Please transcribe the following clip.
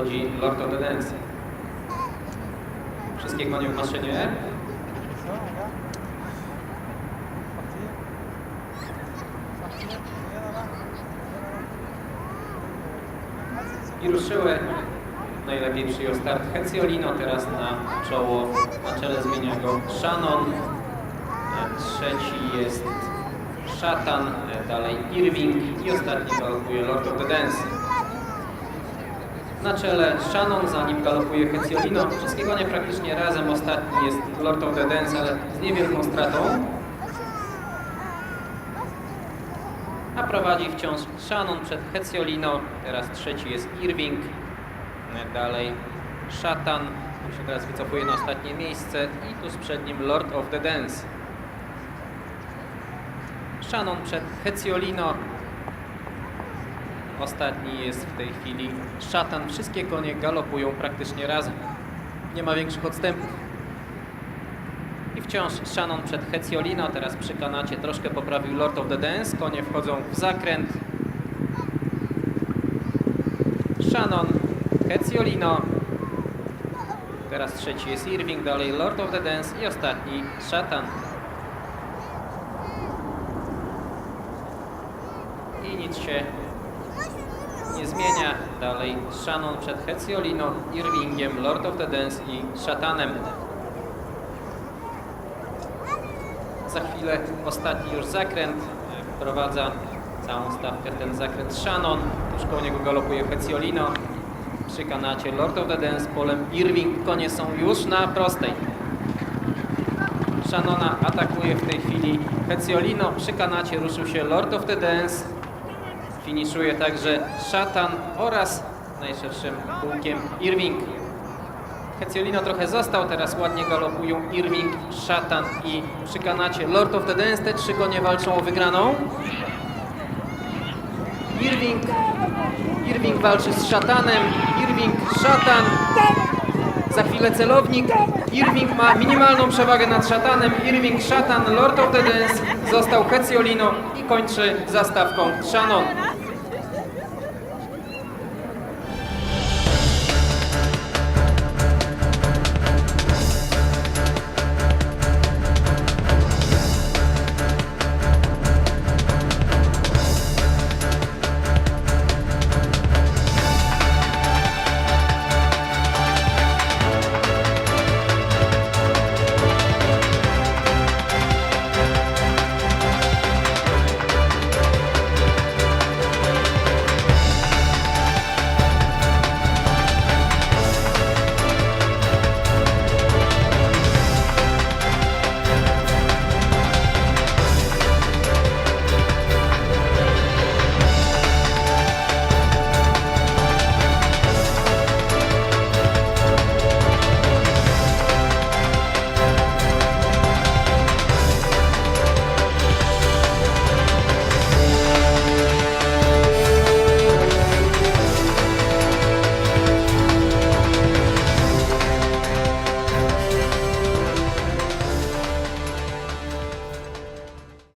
wchodzi Lord of the Dance. Wszystkie konie w maszynie. I ruszyły. Najlepiej przyjął start Heciolino, teraz na czoło, na czele zmienia go Shannon. Trzeci jest Szatan, dalej Irving i ostatni galopuje Lord of the Dance. Na czele Shannon, za nim galopuje Heciolino. Wszystkiego nie praktycznie razem. Ostatni jest Lord of the Dance, ale z niewielką stratą. A prowadzi wciąż Shannon przed Heciolino. Teraz trzeci jest Irving. Dalej Szatan. On się teraz wycofuje na ostatnie miejsce. I tuż przed nim Lord of the Dance. Shannon przed Heciolino. Ostatni jest w tej chwili Szatan. Wszystkie konie galopują praktycznie razem. Nie ma większych odstępów. I wciąż Shannon przed Heciolino. Teraz przy kanacie troszkę poprawił Lord of the Dance. Konie wchodzą w zakręt. Shannon, Heciolino. Teraz trzeci jest Irving, dalej Lord of the Dance i ostatni Szatan. I nic się nie zmienia. Dalej Shannon przed Heciolino, Irvingiem, Lord of the Dance i Szatanem. Za chwilę ostatni już zakręt wprowadza całą stawkę ten zakręt Shannon. Tuż koło niego galopuje Heciolino. Przy kanacie Lord of the Dance, polem Irving. Konie są już na prostej. Shannona atakuje w tej chwili Heciolino. Przy kanacie ruszył się Lord of the Dance. Finiszuje także Szatan oraz najszerszym kółkiem Irving. Heciolino trochę został, teraz ładnie galopują Irving, Szatan i przy kanacie Lord of the Dance. Te trzy konie walczą o wygraną. Irving, Irving walczy z Szatanem, Irving, Szatan. Za chwilę celownik. Irving ma minimalną przewagę nad Szatanem. Irving, Szatan, Lord of the Dance. Został Heciolino i kończy zastawką Shannon.